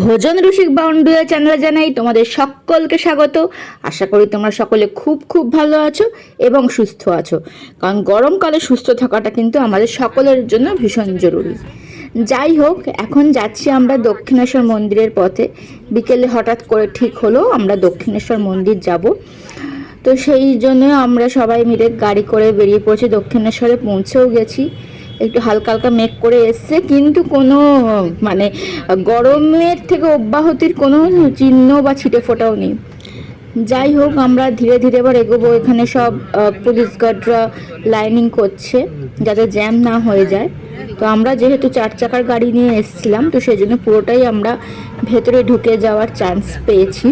ভোজন রসিক বাউন্ডুয়া চ্যানেলে জানাই তোমাদের সকলকে স্বাগত। আশা করি তোমরা সকলে খুব খুব ভালো আছো এবং সুস্থ আছো। কারণ গরমকালে সুস্থ থাকাটা কিন্তু আমাদের সকলের জন্য ভীষণ জরুরি। যাই হোক, এখন যাচ্ছি আমরা দক্ষিণেশ্বর মন্দিরের পথে। বিকেলে হঠাৎ করে ঠিক হলো আমরা দক্ষিণেশ্বর মন্দির যাব। তো সেই জন্য আমরা সবাই মিলে গাড়ি করে বেরিয়ে পড়েছি। দক্ষিণেশ্বরে পৌঁছেও গেছি। একটু হালকা হালকা মেঘ করে এসছে। কিন্তু কোনো মানে গরমের থেকে অব্যাহতির কোনো চিহ্ন বা ছিটে ফোটাও নেই। যাই হোক, আমরা ধীরে ধীরে এবার এগোবো। এখানে সব পুলিশ গার্ডরা লাইনিং করছে যাতে জ্যাম না হয়ে যায়। তো আমরা যেহেতু চার চাকার গাড়ি নিয়ে এসেছিলাম, তো সেই জন্য পুরোটাই আমরা ভেতরে ঢুকে যাওয়ার চান্স পেয়েছি।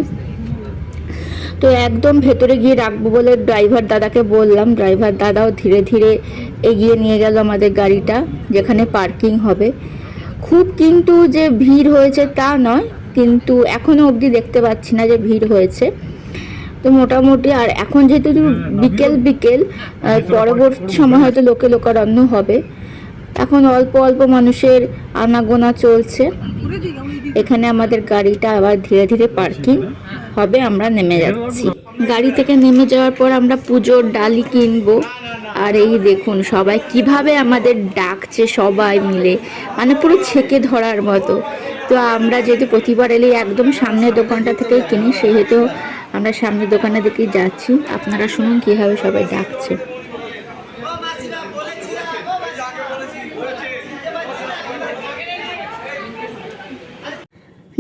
তো একদম ভেতরে গিয়ে রাখব বলে ড্রাইভার দাদাকে বললাম। ড্রাইভার দাদাও ধীরে ধীরে এগিয়ে নিয়ে গেল আমাদের গাড়িটা যেখানে পার্কিং হবে। খুব কিন্তু যে ভিড় হয়েছে তা নয় কিন্তু এখনও অবধি দেখতে পাচ্ছি না যে ভিড় হয়েছে। তো মোটামুটি আর এখন যেহেতু বিকেল বিকেল পরবর্তী সময় হয়তো লোকে লোকারণ্য হবে। এখন অল্প অল্প মানুষের আনাগোনা চলছে। এখানে আমাদের গাড়িটা আবার ধীরে ধীরে পার্কিং হবে আমরা নেমে যাচ্ছি। গাড়ি থেকে নেমে যাওয়ার পর আমরা পুজোর ডালি কিনবো। আর এই দেখুন, সবাই কীভাবে আমাদের ডাকছে সবাই মিলে। মানে পুরো ছেকে ধরার মতো। তো আমরা যেহেতু প্রতিবার এলে একদম সামনের দোকানটা থেকেই কিনি, সেহেতু আমরা সামনের দোকানের দিকেই যাচ্ছি। আপনারা শুনুন কীভাবে সবাই ডাকছে।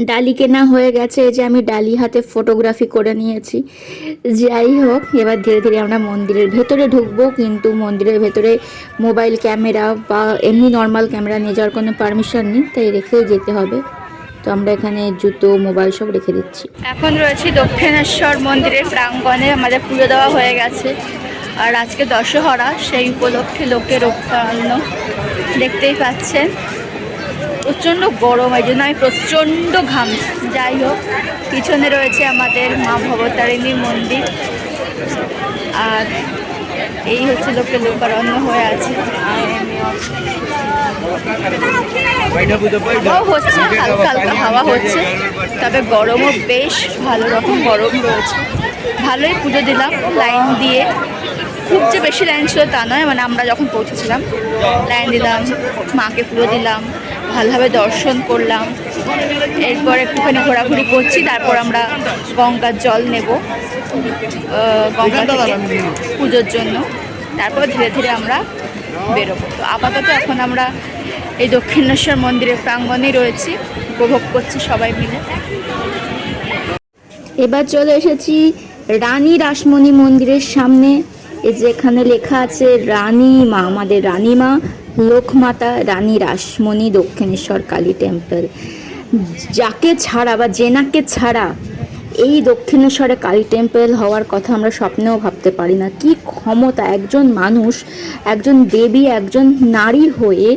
ডালি কেনা হয়ে গেছে যে আমি ডালি হাতে ফটোগ্রাফি করে নিয়েছি। যাই হোক, এবার ধীরে ধীরে আমরা মন্দিরের ভেতরে ঢুকবো, কিন্তু মন্দিরের ভেতরে মোবাইল ক্যামেরা বা এমনি নর্মাল ক্যামেরা নিয়ে যাওয়ার কোনো পারমিশন নেই, তাই রেখেই যেতে হবে। তো আমরা এখানে জুতো মোবাইল সব রেখে দিচ্ছি। এখন রয়েছি দক্ষিণেশ্বর মন্দিরের প্রাঙ্গণে, আমাদের পুজো দেওয়া হয়ে গেছে। আর আজকে দশহরা, সেই উপলক্ষে লোকের রক্ষান্ন দেখতেই পাচ্ছেন। প্রচণ্ড গরম এই জন্য আমি প্রচণ্ড ঘাম। যাই হোক, পিছনে রয়েছে আমাদের মা ভবতারিণী মন্দির। আর এই হচ্ছে লোকে লোকারণ্য হয়ে আছে। হচ্ছে, হালকা হালকা হাওয়া হচ্ছে। তবে গরমও বেশ ভালো রকম গরম রয়েছে। ভালোই পুজো দিলাম, লাইন দিয়ে। খুব যে বেশি লাইন ছিল তা নয় মানে আমরা যখন পৌঁছেছিলাম, লাইন দিলাম, মাকে পুজো দিলাম। ভালোভাবে দর্শন করলাম। এরপর একটুখানি ঘোরাঘুরি করছি তারপর আমরা গঙ্গার জল নেব। গঙ্গা থেকে পুজোর জন্য। তারপর ধীরে ধীরে আমরা বেরোবো। তো আপাতত এখন আমরা এই দক্ষিণেশ্বর মন্দিরের প্রাঙ্গণেই রয়েছি। উপভোগ করছি সবাই মিলে। এবার চলে এসেছি রানী রাসমণি মন্দিরের সামনে। এই যে এখানে লেখা আছে রানী মা আমাদের রানী মা লোকমাতা রানী রাসমণি দক্ষিণেশ্বর কালী টেম্পল। যাকে ছাড়া বা জেনাকে ছাড়া এই দক্ষিণেশ্বরে কালী টেম্পল হওয়ার কথা আমরা স্বপ্নেও ভাবতে পারি না। কি ক্ষমতা একজন মানুষ, একজন দেবী, একজন নারী হয়ে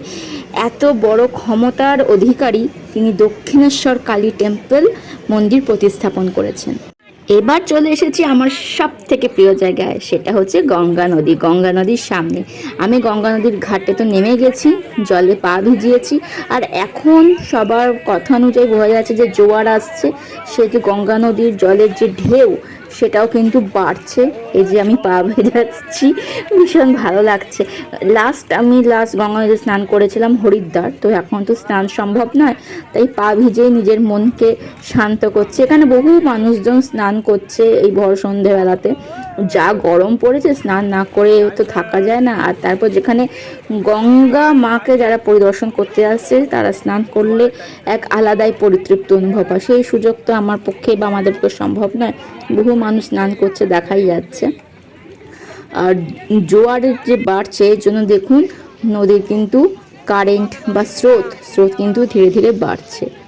এত বড় ক্ষমতার অধিকারী তিনি দক্ষিণেশ্বর কালী টেম্পল মন্দির প্রতিস্থাপন করেছেন। এবার চলে এসেছি আমার সব থেকে প্রিয় জায়গায়, সেটা হচ্ছে গঙ্গা নদী। গঙ্গা নদীর সামনে। আমি গঙ্গা নদীর ঘাটে তো নেমে গেছি, জলে পা ভিজিয়েছি, আর এখন সবার কথা অনুযায়ী বোঝা যাচ্ছে যে জোয়ার আসছে, সে যে গঙ্গা নদীর জলের যে ঢেউ, সেটাও কিন্তু বাড়ছে। এই যে আমি পা ভেজাচ্ছি, ভীষণ ভালো লাগছে। লাস্ট আমি লাস্ট গঙ্গা নদীতে স্নান করেছিলাম হরিদ্বার, তো এখন তো স্নান সম্ভব নয়, তাই পা ভিজেই নিজের মনকে শান্ত করছে। এখানে বহু মানুষজন স্নান করছে এই ভর সন্ধেবেলাতে। যা গরম পড়েছে, স্নান না করে তো থাকা যায় না। আর তারপর যেখানে গঙ্গা মাকে যারা পরিদর্শন করতে আসছে, তারা স্নান করলে এক আলাদাই পরিতৃপ্ত অনুভব হয়। সেই সুযোগ তো আমার পক্ষে বা আমাদের পক্ষে সম্ভব নয়। বহু মানুষ স্নান করছে, দেখাই যাচ্ছে। আর জোয়ারের যে বাড়ছে, এর জন্য দেখুন, নদীর কিন্তু কারেন্ট বা স্রোত স্রোত কিন্তু ধীরে ধীরে বাড়ছে।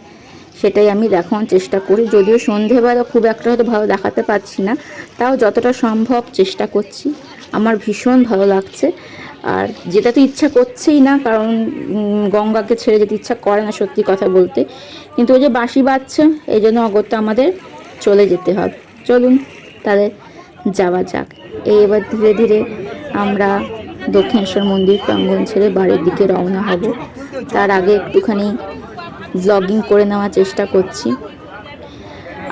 সেটাই আমি দেখানোর চেষ্টা করি। যদিও সন্ধেবেলা খুব একটা হয়তো ভালো দেখাতে পারছি না, তাও যতটা সম্ভব চেষ্টা করছি। আমার ভীষণ ভালো লাগছে। আর যেটা তো ইচ্ছা করছেই না, কারণ গঙ্গাকে ছেড়ে যেতে ইচ্ছা করে না সত্যি কথা বলতে। কিন্তু ওই যে বাঁশি বাজছে, এই জন্য অগত্যা আমাদের চলে যেতে হবে। চলুন, তাহলে যাওয়া যাক। এই এবার ধীরে ধীরে আমরা দক্ষিণেশ্বর মন্দির প্রাঙ্গণ ছেড়ে বাড়ির দিকে রওনা হব। তার আগে একটুখানি ব্লগিং করে নেওয়ার চেষ্টা করছি।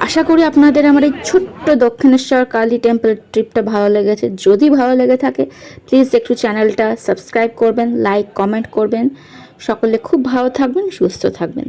আশা করি আপনাদের আমার এই ছোট্ট দক্ষিণেশ্বর কালী টেম্পল ট্রিপটা ভালো লেগেছে। যদি ভালো লেগে থাকে প্লিজ একটু চ্যানেলটা সাবস্ক্রাইব করবেন লাইক কমেন্ট করবেন। সকলে খুব ভালো থাকবেন, সুস্থ থাকবেন।